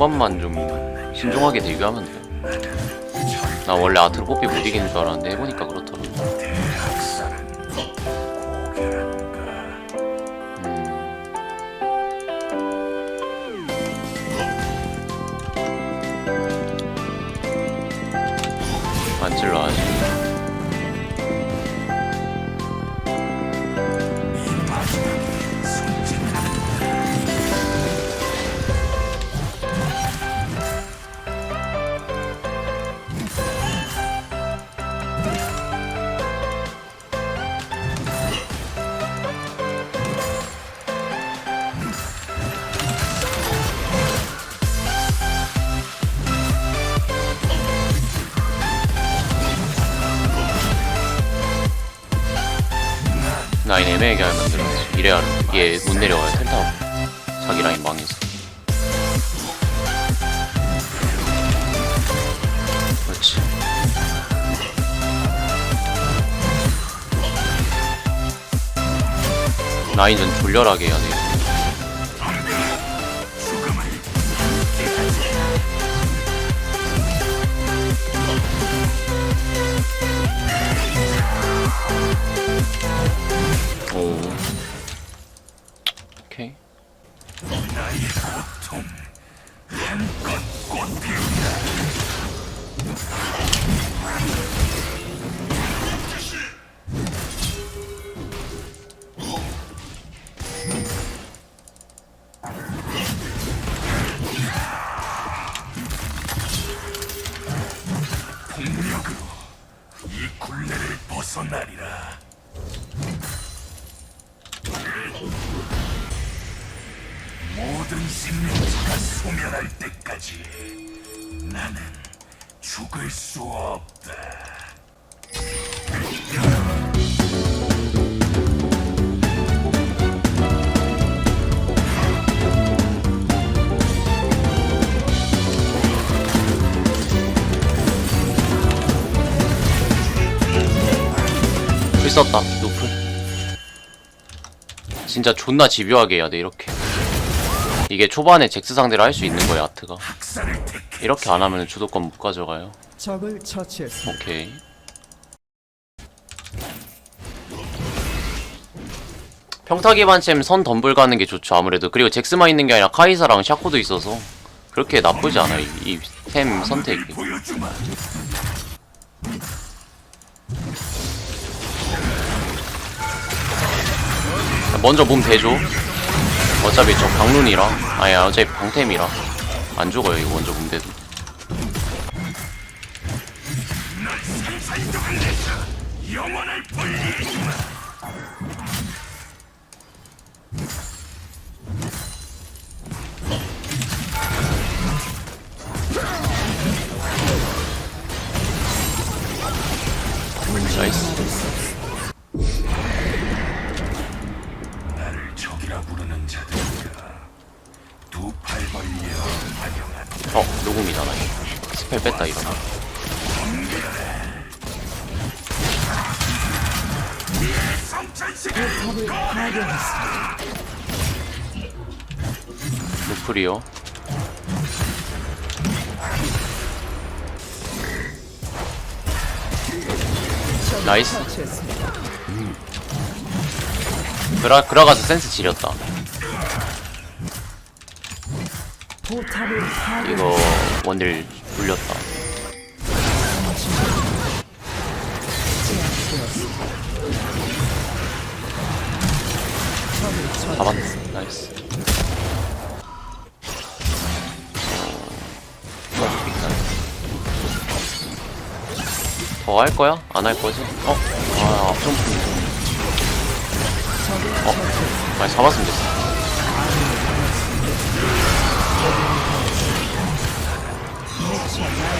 후반만 좀 신중하게 대기하면 돼요. 나 원래 아트로 뽀삐 못 이기는 줄 알았는데 해보니까 그렇 라인 애매하게 하면 들어. 이래야 얘 못 내려와요 텔타고. 자기 라인 망해서. 그렇지. 라인 좀 졸렬하게 해야 돼. 때까지 나는 죽을 수 없다. 풀 썼다. 노플. 진짜 존나 집요하게 해야 돼 이렇게. 이게 초반에 잭스 상대로 할 수 있는 거야 아트가. 이렇게 안 하면 주도권 못 가져가요. 적을 처치했습니다. 오케이. 평타 기 반챔 선 덤블 가는 게 좋죠 아무래도 그리고 잭스만 있는 게 아니라 카이사랑 샤코도 있어서 그렇게 나쁘지 않아요 이 템 선택이. 먼저 몸 대줘 어차피 저 강룬이라 아니 어차피 방템이라 안 죽어요 이거 먼저 몸 대도 노플이요 나이스. 그라, 그라가서 센스 지렸다. 이거 원딜 불렸다 잡았네 나이스 더 할 거야? 안 할 거지? 어? 아, 앞선 어? 많이 잡았으면 됐어.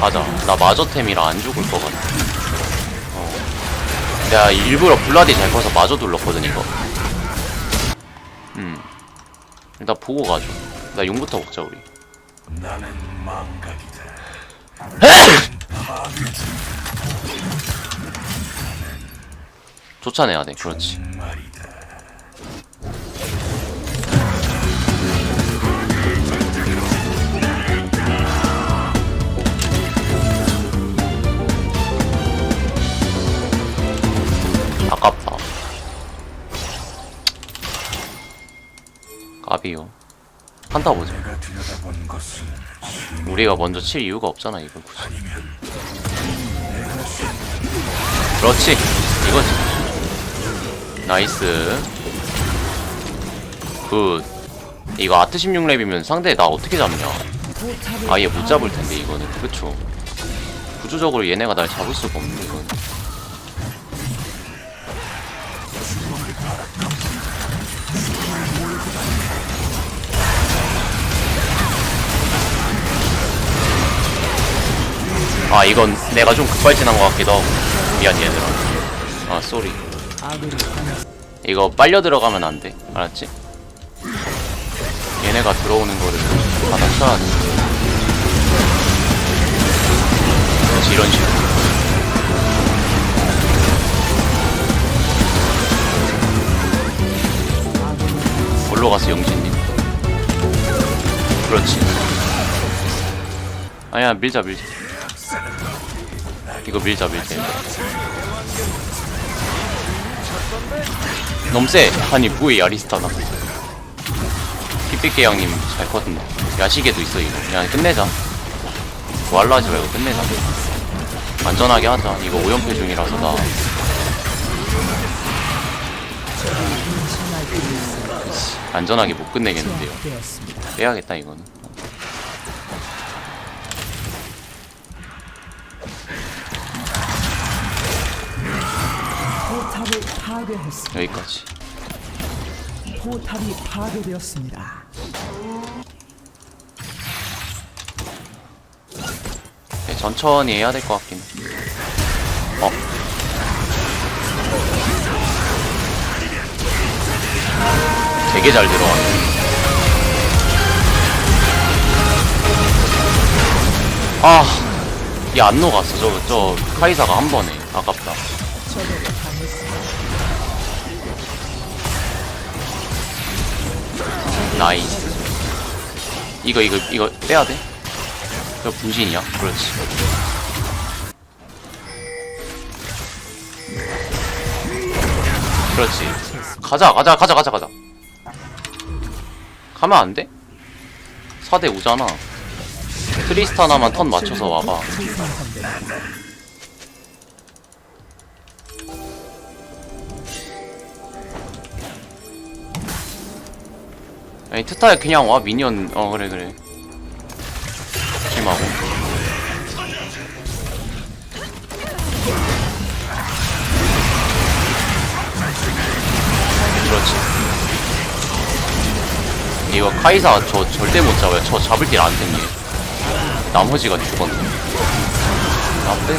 맞아. 나 마저템이라 안 죽을 것 같아. 어. 내가 일부러 블라디 잘 커서 마저 눌렀거든, 이거. 음. 일단 보고 가죠 나 용부터 먹자 우리 나는 망각이다. 쫓아내야 돼 그렇지 말이다. 한타 보자 우리가 먼저 칠 이유가 없잖아 이거 굳이. 그렇지. 이거지. 나이스. 굿. 이거 아트 16렙이면 상대 나 어떻게 잡냐? 아예 못 잡을. 텐데 이거는. 그쵸? 구조적으로 얘네가 날 잡을 수가 없네 이건 아 이건 내가 좀 급발진한 것 같기도 하고 미안 얘들아 아 쏘리 이거 빨려 들어가면 안 돼. 알았지? 얘네가 들어오는 거를 받아쳐야 돼. 그렇지, 이런 식으로. 올로 가서 영진님. 그렇지. 아니야, 밀자, 밀자. 이거 밀자, 밀자. 너무 세. 아니 뭐야 야리스타나. 삐삐게 형님 잘 컸는데. 야시계도 있어 이거. 그냥 끝내자. 말로 하지 말고 끝내자. 안전하게 하자. 이거 오연패 중이라서 나. 안전하게 못 끝내겠는데요. 빼야겠다 이거는. 포탑을 파괴했습니다. 여기까지. 포탑이 파괴되었습니다. 네, 천천히 해야 될 것 같긴. 해. 어. 되게 잘 들어가네. 아, 얘안 녹았어. 저, 저, 카이사가 한 번에. 아깝다. 나이스. 이거, 이거, 이거 빼야 돼? 저 분신이야? 그렇지. 그렇지. 가자, 가자, 가자, 가자, 가자. 가면 안 돼? 4대 5잖아. 트리스타나만 턴 맞춰서 와봐. 아니, 트타에 그냥 와, 미니언. 어, 그래, 그래. 조심하고. 그렇지. 이거 카이사 저 절대 못 잡아요. 저 잡을 길 안 생겨. 나머지가 죽었네. 안 빼.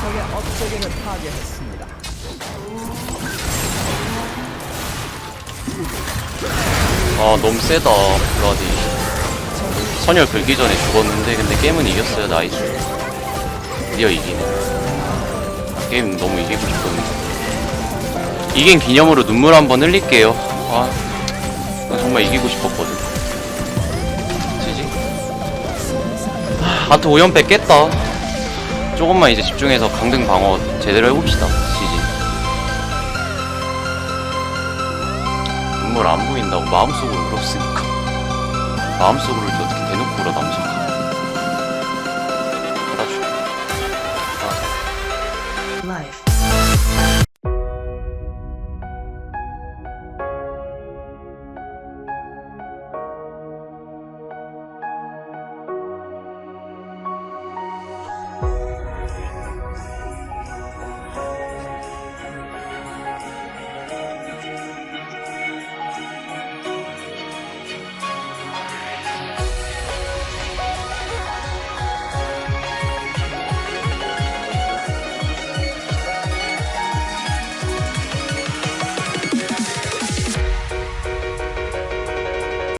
적의 업체계를 파괴했습 아 너무 세다 블라디. 선열 긁기 전에 죽었는데 근데 게임은 이겼어요 나이스. 드디어 이기네. 게임 너무 이기고 싶었는데 이긴 기념으로 눈물 한번 흘릴게요. 아, 나 정말 이기고 싶었거든 지지? 하, 하트 5연패 깼다. 조금만 이제 집중해서 강등 방어 제대로 해봅시다 눈물 안 보인다고 마음속으로 울었으니까. 마음속으로 울지 어떻게 대놓고 울어 남자